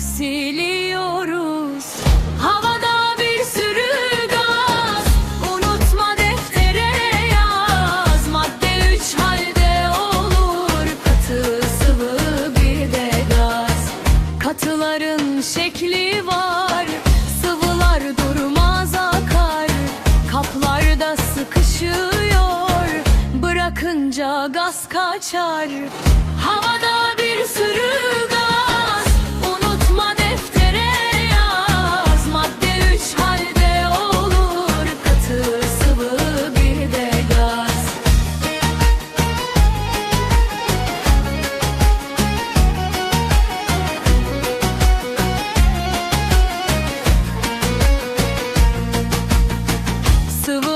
siliyoruz. Havada bir sürü gaz Unutma deftere yaz. Madde üç halde olur Katı sıvı bir de gaz. Katıların şekli var Sıvılar durmaz akar. Kaplarda sıkışıyor Bırakınca gaz kaçar. Havada bir sürü gaz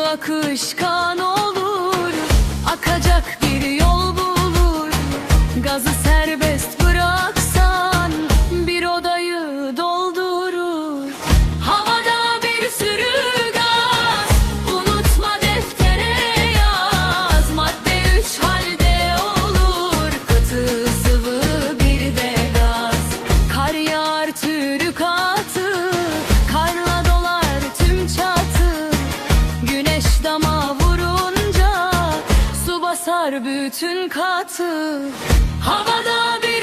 akışkan olur. Akacak bir yol bulur Bulutlar bütün katı. Havada bir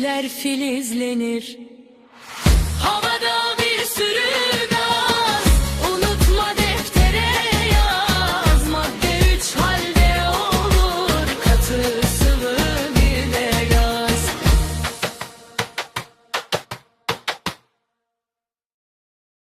Gülüşler filizlenir. Havada bir sürü